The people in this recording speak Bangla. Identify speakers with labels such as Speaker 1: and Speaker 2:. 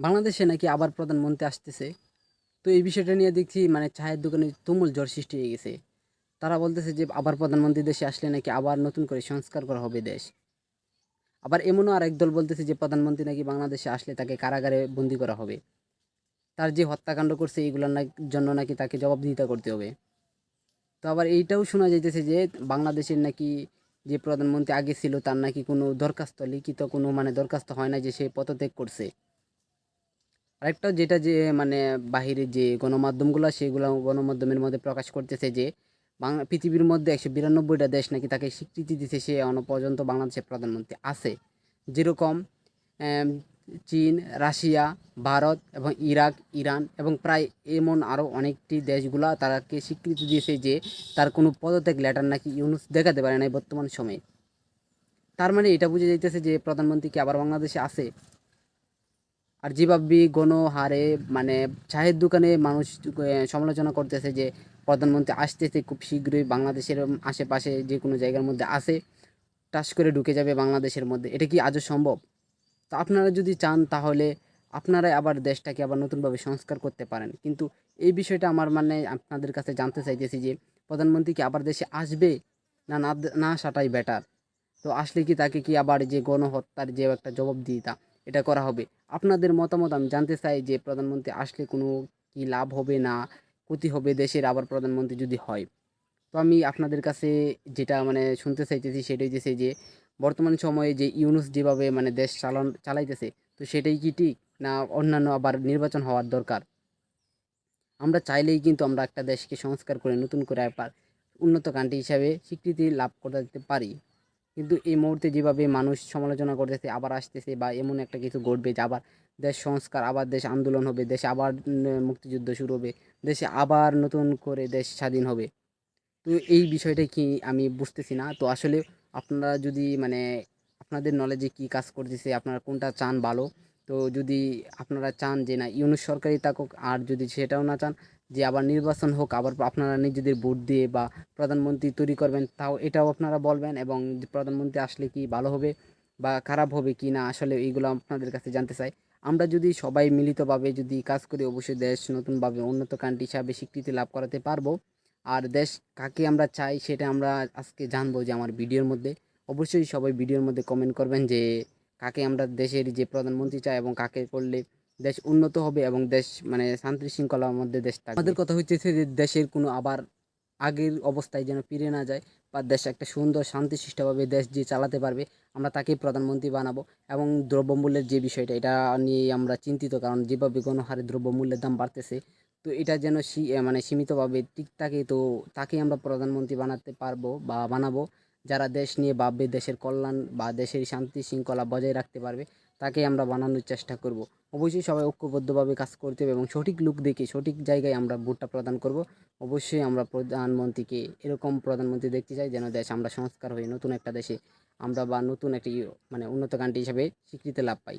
Speaker 1: বাংলাদেশে নাকি আবার প্রধানমন্ত্রী আসতেছে। তো এই বিষয়টা নিয়ে দেখছি মানে চায়ের দোকানে তুমুল জ্বর সৃষ্টি হয়ে গেছে। তারা বলতেছে যে আবার প্রধানমন্ত্রী দেশে আসলে নাকি আবার নতুন করে সংস্কার করা হবে দেশ। আবার এমনও আর একদল বলতেছে যে প্রধানমন্ত্রী নাকি বাংলাদেশে আসলে তাকে কারাগারে বন্দি করা হবে। তার যে হত্যাকাণ্ড করছে এইগুলোর জন্য নাকি তাকে জবাবদিহিতা করতে হবে। তো আবার এইটাও শোনা যাইতেছে যে বাংলাদেশের নাকি যে প্রধানমন্ত্রী আগে ছিল, তার নাকি কোনো দরখাস্ত, লিখিত কোনো মানে দরখাস্ত হয় না যে সে পদত্যাগ করছে। আরেকটা যেটা যে মানে বাহিরে যে গণমাধ্যমগুলো, সেগুলো গণমাধ্যমের মধ্যে প্রকাশ করতেছে যে বাংলা পৃথিবীর মধ্যে একশো বিরানব্বইটা দেশ নাকি তাকে স্বীকৃতি দিতে সে এখনও পর্যন্ত বাংলাদেশের প্রধানমন্ত্রী আছে। যেরকম চীন, রাশিয়া, ভারত এবং ইরাক, ইরান এবং প্রায় এমন আরও অনেকটি দেশগুলা তারাকে স্বীকৃতি দিয়েছে যে, তার কোনো পদত্যাগ লেটার নাকি ইউনুস দেখাতে পারে না বর্তমান সময়ে। তার মানে এটা বুঝে যাইতেছে যে, প্রধানমন্ত্রী কি আবার বাংলাদেশে আছে? আর যেভাবে গণহারে মানে চায়ের দোকানে মানুষ সমালোচনা করতেছে যে প্রধানমন্ত্রী আসতেছে খুব শীঘ্রই বাংলাদেশের আশেপাশে যে কোনো জায়গার মধ্যে আসে টাস করে ঢুকে যাবে বাংলাদেশের মধ্যে। এটা কি আজও সম্ভব? তো আপনারা যদি চান তাহলে আপনারাই আবার দেশটাকে আবার নতুনভাবে সংস্কার করতে পারেন। কিন্তু এই বিষয়টা আমার মানে আপনাদের কাছে জানতে চাইতেছি যে প্রধানমন্ত্রী কি আবার দেশে আসবে? না না আসাটাই বেটার তো আসলে কি তাকে কি আবার যে গণহত্যার যে একটা জবাবদিহিতা এটা করা হবে। আপনাদের মতামত আমি জানতে চাই যে প্রধানমন্ত্রী আসলে কোনো কি লাভ হবে না, ক্ষতি হবে দেশের আবার প্রধানমন্ত্রী যদি হয়। তো আমি আপনাদের কাছে যেটা মানে শুনতে চাইতেছি সেটাই যে যে, বর্তমান সময়ে যে ইউনুস যেভাবে মানে দেশ চালান চালাইতেছে, তো সেটাই কি ঠিক না অন্যান্য আবার নির্বাচন হওয়ার দরকার? আমরা চাইলেই কিন্তু আমরা একটা দেশকে সংস্কার করে, নতুন করে আবার উন্নত কান্ট্রি হিসাবে স্বীকৃতি লাভ করতে পারি। কিন্তু এই মুহূর্তে যেভাবে মানুষ সমালোচনা করতেছে, আবার আসতেছে বা এমন একটা কিছু ঘটবে যে আবার দেশ সংস্কার, আবার দেশ আন্দোলন হবে, দেশে আবার মুক্তিযুদ্ধ শুরু হবে, দেশে আবার নতুন করে দেশ স্বাধীন হবে। তো এই বিষয়টা কি আমি বুঝতেছি না। তো আসলে আপনারা যদি মানে আপনাদের নলেজে কি কাজ করতেছে, আপনারা কোনটা চান ভালো? তো যদি আপনারা চান যে না, ইউনুস সরকারই থাকুক, আর যদি সেটাও না চান, যে আবার নির্বাচন হোক, আবার আপনারা নিজেদের ভোট দিয়ে বা প্রধানমন্ত্রী তৈরি করবেন, তাও এটাও আপনারা বলবেন এবং প্রধানমন্ত্রী আসলে কি ভালো হবে বা খারাপ হবে কি না, আসলে এইগুলো আপনাদের কাছে জানতে চাই। আমরা যদি সবাই মিলিতভাবে যদি কাজ করি, অবশ্যই দেশ নতুনভাবে উন্নত কান্ট্রি হিসাবে স্বীকৃতি লাভ করাতে পারব। আর দেশ কাকে আমরা চাই, সেটা আমরা আজকে জানব যে আমার ভিডিওর মধ্যে। অবশ্যই সবাই ভিডিওর মধ্যে কমেন্ট করবেন যে কাকে আমরা দেশের যে প্রধানমন্ত্রী চাই এবং কাকে করলে দেশ উন্নত হবে এবং দেশ মানে শান্তি শৃঙ্খলার মধ্যে দেশ থাকবে আমাদের কথা হচ্ছে যে দেশের কোনো আবার আগের অবস্থায় যেন ফিরে না যায় বা দেশ একটা সুন্দর শান্তিশিষ্টভাবে দেশ যে চালাতে পারবে আমরা তাকেই প্রধানমন্ত্রী বানাবো এবং দ্রব্যমূল্যের যে বিষয়টা এটা নিয়ে আমরা চিন্তিত কারণ যেভাবে গণহারে দ্রব্যমূল্যের দাম বাড়তেছে তো এটা যেন মানে সীমিতভাবে ঠিক থাকে তো তাকেই আমরা প্রধানমন্ত্রী বানাতে পারব বা বানাবো। যারা দেশ নিয়ে ভাববে দেশের কল্যাণ বা দেশের শান্তি শৃঙ্খলা বজায় রাখতে পারবে তাকে আমরা বানানোর চেষ্টা করব। অবশ্যই সবাই ঐক্যবদ্ধভাবে কাজ করতে হবে এবং সঠিক লুক দেখে সঠিক জায়গায় আমরা ভোটটা প্রদান করব। অবশ্যই আমরা প্রধানমন্ত্রীকে এরকম প্রধানমন্ত্রী দেখতে চাই যেন দেশ আমরা সংস্কার হয়ে নতুন একটা দেশে আমরা বা নতুন একটি মানে উন্নত কান্ট্রি হিসাবে স্বীকৃতি লাভ পাই।